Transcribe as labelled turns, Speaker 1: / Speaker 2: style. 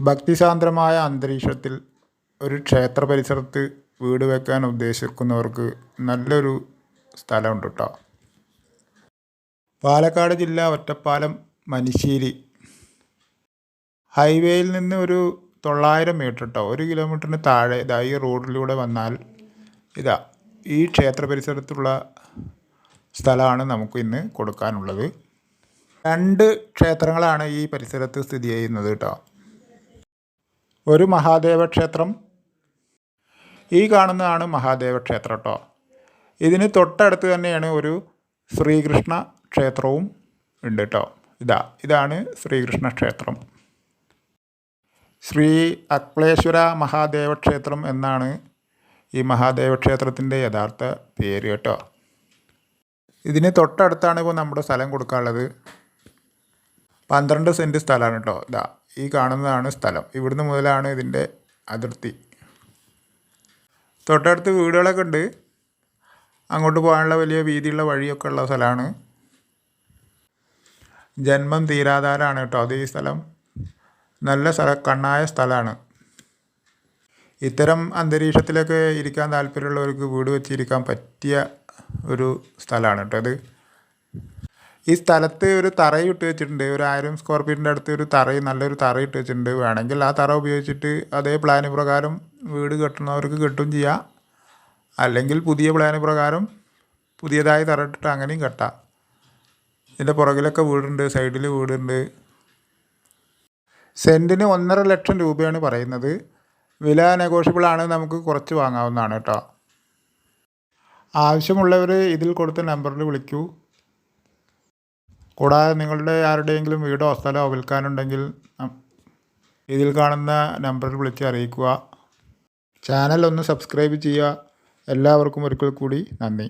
Speaker 1: ഭക്തിസാന്ദ്രമായ അന്തരീക്ഷത്തിൽ ഒരു ക്ഷേത്ര പരിസരത്ത് വീട് വെക്കാൻ ഉദ്ദേശിക്കുന്നവർക്ക് നല്ലൊരു സ്ഥലമുണ്ട് കേട്ടോ പാലക്കാട് ജില്ല ഒറ്റപ്പാലം മനിശ്ശേരി. ഹൈവേയിൽ നിന്ന് ഒരു തൊള്ളായിരം മീറ്റർ കേട്ടോ ഒരു കിലോമീറ്ററിന് താഴെ ഇതാ ഈ റോഡിലൂടെ വന്നാൽ ഇതാ ഈ ക്ഷേത്ര പരിസരത്തുള്ള സ്ഥലമാണ് നമുക്ക് ഇന്ന് കൊടുക്കാനുള്ളത്. രണ്ട് ക്ഷേത്രങ്ങളാണ് ഈ പരിസരത്ത് സ്ഥിതി ചെയ്യുന്നത് കേട്ടോ ഒരു മഹാദേവ ക്ഷേത്രം. ഈ കാണുന്നതാണ് മഹാദേവ ക്ഷേത്രം കേട്ടോ ഇതിന് തൊട്ടടുത്ത് തന്നെയാണ് ഒരു ശ്രീകൃഷ്ണ ക്ഷേത്രവും ഉണ്ട് കേട്ടോ ഇതാ ഇതാണ് ശ്രീകൃഷ്ണ ക്ഷേത്രം. ശ്രീ അക്ലേശ്വര മഹാദേവ ക്ഷേത്രം എന്നാണ് ഈ മഹാദേവ ക്ഷേത്രത്തിന്റെ യഥാർത്ഥ പേര് കേട്ടോ ഇതിന് തൊട്ടടുത്താണ് ഇപ്പോൾ നമ്മുടെ സ്ഥലം കൊടുക്കാനുള്ളത്. പന്ത്രണ്ട് സെന്റ് സ്ഥലമാണ് കേട്ടോ ഇതാ ഈ കാണുന്നതാണ് സ്ഥലം. ഇവിടുന്ന് മുതലാണ് ഇതിന്റെ അതിർത്തി. തൊട്ടടുത്ത് വീടുകളൊക്കെ ഉണ്ട്. അങ്ങോട്ട് പോകാനുള്ള വലിയ വീതിയുള്ള വഴിയൊക്കെ ഉള്ള സ്ഥലമാണ്. ജന്മം തീരാധാരാണ് കേട്ടോ അത് ഈ സ്ഥലം. നല്ല സ്ഥല കണ്ണായ സ്ഥലമാണ്. ഇത്തരം അന്തരീക്ഷത്തിലൊക്കെ ഇരിക്കാൻ താല്പര്യമുള്ളവർക്ക് വീട് വെച്ചിരിക്കാൻ പറ്റിയ ഒരു സ്ഥലമാണ് കേട്ടോ അത് ഈ സ്ഥലത്ത് ഒരു തറയും ഇട്ട് വെച്ചിട്ടുണ്ട്. ഒരു ആയിരം സ്ക്വയർ ഫീറ്റിന്റെ അടുത്ത് ഒരു തറയും നല്ലൊരു തറ ഇട്ട് വെച്ചിട്ടുണ്ട്. വേണമെങ്കിൽ ആ തറ ഉപയോഗിച്ചിട്ട് അതേ പ്ലാന് പ്രകാരം വീട് കെട്ടുന്നവർക്ക് കെട്ടും ചെയ്യാം. അല്ലെങ്കിൽ പുതിയ പ്ലാന് പ്രകാരം പുതിയതായി തറ ഇട്ടിട്ട് അങ്ങനെയും കെട്ടാം. ഇതിന്റെ പുറകിലൊക്കെ വീടുണ്ട് സൈഡിൽ വീടുണ്ട്. സെന്റിന് ഒന്നര ലക്ഷം രൂപയാണ് പറയുന്നത്. വില നെഗോഷ്യബിൾ ആണ് നമുക്ക് കുറച്ച് വാങ്ങാവുന്നതാണ് കേട്ടോ. ആവശ്യമുള്ളവർ ഇതിൽ കൊടുത്ത നമ്പറിൽ വിളിക്കൂ. കൂടാതെ നിങ്ങളുടെ ആരുടെയെങ്കിലും വീടോ സ്ഥലമോ വിൽക്കാനുണ്ടെങ്കിൽ ഇതിൽ കാണുന്ന നമ്പറിൽ വിളിച്ച് അറിയിക്കുക. ചാനൽ ഒന്ന് സബ്സ്ക്രൈബ് ചെയ്യുക. എല്ലാവർക്കും ഒരിക്കൽ കൂടി നന്ദി.